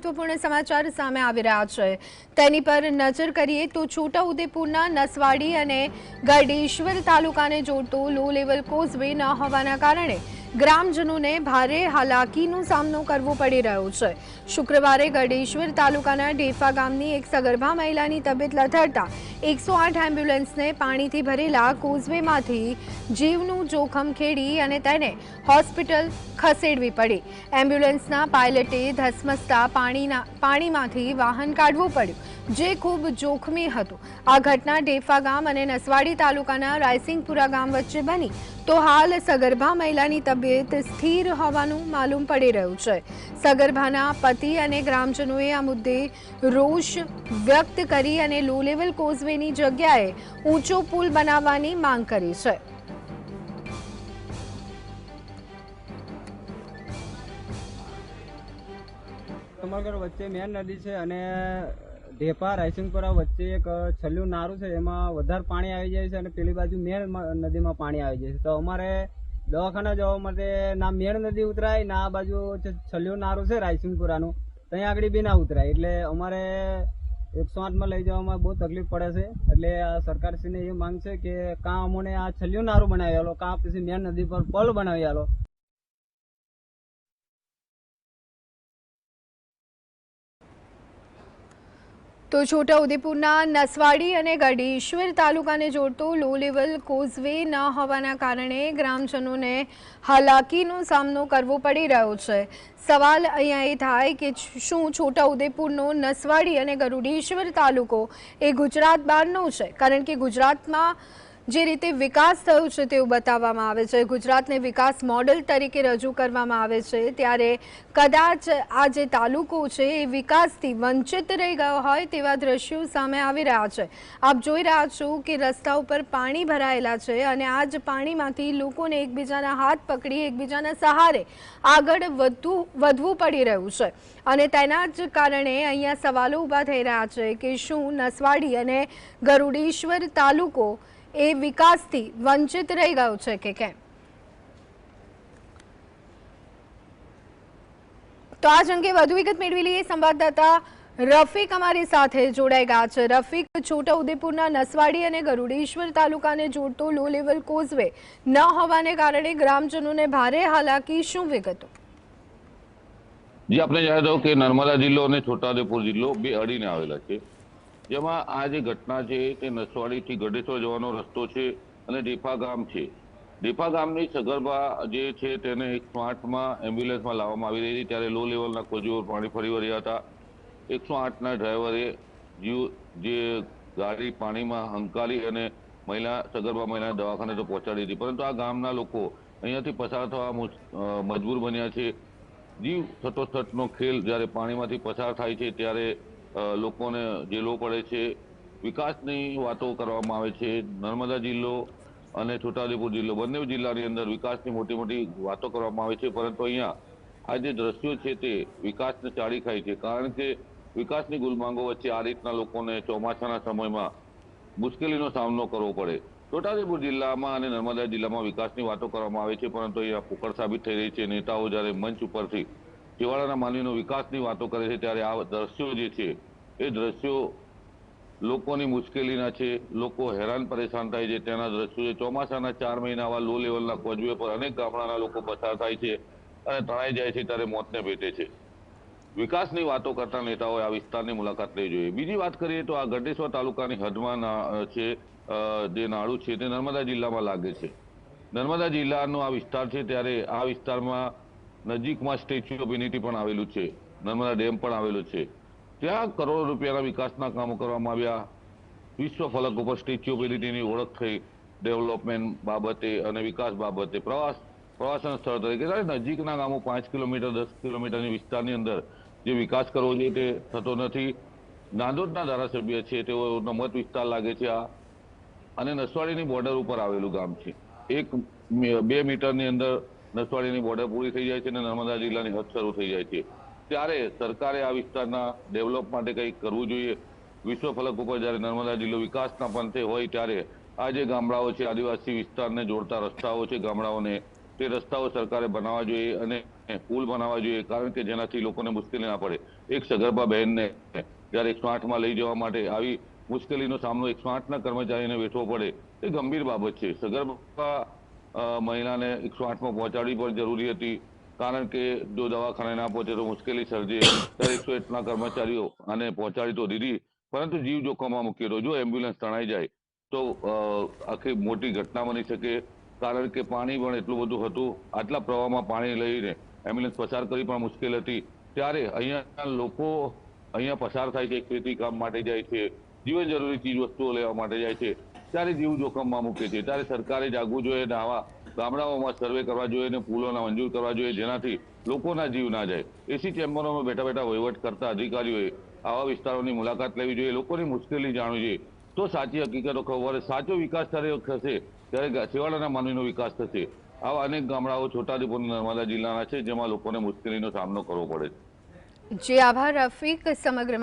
મહત્વપૂર્ણ સમાચાર સામે આવી રહ્યા છે. તેની પર નજર કરીએ તો છોટાઉદેપુરના નસવાડી અને ગરડેશ્વર તાલુકાને જોડતો લો લેવલ કોઝવે ન હોવાના કારણે ગ્રામજનોને ભારે હાલાકીનો સામનો કરવો પડી રહ્યો છે. શુક્રવારે ગડેશ્વર તાલુકાના ઢેફા ગામની એક સગર્ભા મહિલાની તબિયત લથડતા એકસો આઠ એમ્બ્યુલન્સને પાણીથી ભરેલા કોઝવેમાંથી જીવનું જોખમ ખેડી અને તેને હોસ્પિટલ ખસેડવી પડી. એમ્બ્યુલન્સના પાયલટે ધસમસતા પાણીના પાણીમાંથી વાહન કાઢવું પડ્યું, જે ખૂબ જોખમી હતું. આ ઘટના ઢેફા ગામ અને નસવાડી તાલુકાના રાયસિંગપુરા ગામ વચ્ચે બની. તો હાલ સગર્ભા મહિલાની તબિયત સ્થિર હોવાનું માલુમ પડી રહ્યું છે. સગર્ભાના પતિ અને ગ્રામજનોએ આ મુદ્દે રોષ વ્યક્ત કરી અને લો લેવલ કોઝવેની જગ્યાએ ઊંચો પુલ બનાવવાની માંગ કરી છે. કમળગઢ વચ્ચે મેન નદી છે અને ઢેપા રાયસિંગપુરા વચ્ચે એક છેલ્લું નારું છે, એમાં વધારે પાણી આવી જાય છે અને પેલી બાજુ મેળ નદીમાં પાણી આવી જાય છે. તો અમારે દવાખાના જવા માટે ના મેણ નદી ઉતરાય, ના આ બાજુ છેલ્લું નારું છે રાયસિંગપુરાનું ત્યાં આગળ બી ના ઉતરાય. એટલે અમારે એકસો આઠમાં લઈ જવામાં બહુ તકલીફ પડે છે. એટલે આ સરકારશ્રીને એ માંગ છે કે કાં અમને આ છેલ્લું નારું બનાવી આલો, કાં પછી મેળ નદી પર પલ બનાવી આલો. તો છોટાઉદેપુરના નસવાડી અને ગઢેશ્વર તાલુકાને જોડતો લો લેવલ કોઝવે ન હોવાના કારણે ગ્રામજનોને હાલાકીનો સામનો કરવો પડી રહ્યો છે. સવાલ અહીંયા એ થાય કે શું છોટાઉદેપુરનો નસવાડી અને ગરુડેશ્વર તાલુકો એ ગુજરાત બહારનો છે? કારણ કે ગુજરાતમાં જે રીતે વિકાસ થયો છે તેવું બતાવવામાં આવે છે. ગુજરાતને વિકાસ મોડલ તરીકે રજૂ કરવામાં આવે છે. ત્યારે કદાચ આ જે તાલુકો છે એ વિકાસથી વંચિત રહી ગયો હોય તેવા દ્રશ્યો સામે આવી રહ્યા છે. આપ જોઈ રહ્યા છો કે રસ્તા ઉપર પાણી ભરાયેલા છે અને આ જ પાણીમાંથી લોકોને એકબીજાના હાથ પકડી, એકબીજાના સહારે આગળ વધવું વધવું પડી રહ્યું છે. અને તેના જ કારણે અહીંયા સવાલો ઊભા થઈ રહ્યા છે કે શું નસવાડી અને ગરુડેશ્વર તાલુકો એ વિકાસથી વંચિત રહી ગયો છે કે કેમ? તો આ અંગે વધુ વિગત મેળવી લઈએ. સંવાદદાતા રફીક અમારી સાથે જોડાઈ ગયા છે. રફીક, છોટાઉદેપુરના નસવાડી અને ગરુડેશ્વર તાલુકાને જોડતો લો લેવલ કોઝવે ન હોવાને કારણે ગ્રામજનોને ભારે હાલાકી. શું વિગતો? જે આપણે જાહેર કે નર્મદા જિલ્લો અને છોટાઉદેપુર જિલ્લો બે અડીને આવેલા છે. જેમાં આ જે ઘટના છે તે નસવાડીથી ગઢેશ્વર જવાનો રસ્તો છે અને ડેફા ગામ છે. ડેફા ગામની સગર્ભા જે છે તેને એકસો આઠમાં એમ્બ્યુલન્સમાં લાવવામાં આવી રહી હતી. ત્યારે લો લેવલના કોજીઓ પાણી ફરી વળ્યા હતા. એકસો આઠના ડ્રાઈવરે જીવ, જે ગાડી પાણીમાં હંકારી અને મહિલા, સગર્ભા મહિલાને દવાખાને તો પહોંચાડી હતી પરંતુ આ ગામના લોકો અહીંયાથી પસાર થવા મજબૂર બન્યા છે. જીવ સટોસટનો ખેલ જ્યારે પાણીમાંથી પસાર થાય છે ત્યારે લોકોને ઝેલવો પડે છે, વિકાસની વાતો કરવામાં આવે છે, નર્મદા જિલ્લો અને છોટાઉદેપુર જિલ્લો, બંને જિલ્લાની અંદર વિકાસની મોટી મોટી વાતો કરવામાં આવે છે, પરંતુ અહીંયા આ જે દ્રશ્યો છે તે વિકાસને ચાળી ખાય છે, કારણ કે વિકાસની ગુલમાંગો વચ્ચે આ રીતના લોકોને ચોમાસાના સમયમાં મુશ્કેલીનો સામનો કરવો પડે. છોટાઉદેપુર જિલ્લામાં અને નર્મદા જિલ્લામાં વિકાસની વાતો કરવામાં આવે છે, પરંતુ અહીંયા પોકળ સાબિત થઈ રહી છે, નેતાઓ જ્યારે મંચ ઉપરથી છેવાડાના માનવીનો વિકાસની વાતો કરે છે, ત્યારે આ દ્રશ્યો જે છે, એ દ્રશ્યો લોકોની મુશ્કેલીના છે, લોકો હેરાન પરેશાન થાય છે. તેના દ્રશ્યો છે, ચોમાસાના ચાર મહિના આવા લો લેવલના કોજવે પર અનેક ગામડાના લોકો પસાર થાય છે અને તણાઈ જાય છે ત્યારે મોતને ભેટે છે. વિકાસની વાતો કરતા નેતાઓએ આ વિસ્તારની મુલાકાત લેવી જોઈએ. બીજી વાત કરીએ તો આ ગઢેશ્વર તાલુકાની હદમાં છે જે નાળું છે તે નર્મદા જિલ્લામાં લાગે છે. નર્મદા જિલ્લાનો આ વિસ્તાર છે, ત્યારે આ વિસ્તારમાં નજીકમાં સ્ટેચ્યુ ઓફ યુનિટી પણ આવેલું છે, નર્મદા ડેમ પણ આવેલો છે. ત્યાં કરોડો રૂપિયાના વિકાસના કામો કરવામાં આવ્યા. વિશ્વ ફલક ઉપર સ્ટેચ્યુ ઓફ યુનિટીની ઓળખ થઈ, ડેવલપમેન્ટ બાબતે અને વિકાસ બાબતે પ્રવાસ, પ્રવાસન સ્થળ તરીકે નજીકના ગામો પાંચ કિલોમીટર, દસ કિલોમીટરની વિસ્તારની અંદર જે વિકાસ કરવો જોઈએ તે થતો નથી. નાંદોદના ધારાસભ્ય છે, તેઓનો મત વિસ્તાર લાગે છે આ. અને નસવાડીની બોર્ડર ઉપર આવેલું ગામ છે. એક બે મીટરની અંદર નસવાડીની બોર્ડર પૂરી થઈ જાય છે અને નર્મદા જિલ્લાની હદ શરૂ થઈ જાય છે. ત્યારે સરકારે આ વિસ્તારના ડેવલપ માટે કંઈક કરવું જોઈએ. વિશ્વ ફલક ઉપર જ્યારે નર્મદા જિલ્લો વિકાસના પંથે હોય ત્યારે આ જે ગામડાઓ છે, આદિવાસી વિસ્તારને જોડતા રસ્તાઓ છે, ગામડાઓને તે રસ્તાઓ સરકારે બનાવવા જોઈએ અને પુલ બનાવવા જોઈએ, કારણ કે જેનાથી લોકોને મુશ્કેલી ના પડે. એક સગર્ભા બહેનને જ્યારે એકસો આઠમાં લઈ જવા માટે આવી મુશ્કેલીનો સામનો એકસો આઠના કર્મચારીને વેઠવો પડે એ ગંભીર બાબત છે. સગર્ભા મહિલાને એકસો આઠમાં પહોંચાડવી પણ જરૂરી હતી. કારણ કે જો દવાખાને ના પહોંચે તો મુશ્કેલી સર્જે. ત્યારે એકસો એકના કર્મચારીઓ આને પહોંચાડી તો દીધી. પરંતુ જીવ જોખમમાં મૂકી તો જો એમ્બ્યુલન્સ તણાઈ જાય, તો આખી મોટી ઘટના બની શકે. કારણ કે પાણી પણ એટલું બધું હતું. આટલા પ્રવાહમાં પાણી લઈને એમ્બ્યુલન્સ પસાર કરી પણ મુશ્કેલ હતી. ત્યારે અહીંયા લોકો અહીંયા પસાર થાય છે. ખેતી કામ માટે જાય છે. જીવન જરૂરી ચીજ વસ્તુઓ લેવા માટે જાય છે. ત્યારે જીવ જોખમમાં મૂકે છે ત્યારે સરકારે જાગવું જોઈએ અને આવા ગામડાઓમાં સર્વે કરવા જોઈએ અને પુલોના મંજૂર કરવા જોઈએ જેનાથી લોકોના જીવ ના જાય. એસી ચેમ્બરોમાં બેઠા બેઠા વહીવટ કરતા અધિકારીઓએ આવા વિસ્તારોની મુલાકાત લેવી જોઈએ. લોકોની મુશ્કેલી જાણવી જોઈએ. તો સાચી હકીકતો ખબર સાચો વિકાસ ત્યારે થશે, ત્યારે છેવાડાના માનવીનો વિકાસ થશે. આવા અનેક ગામડાઓ છોટાઉદેપુર નર્મદા જિલ્લાના છે, જેમાં લોકોને મુશ્કેલીનો સામનો કરવો પડે છે. જે આભાર, રફીક, સમગ્ર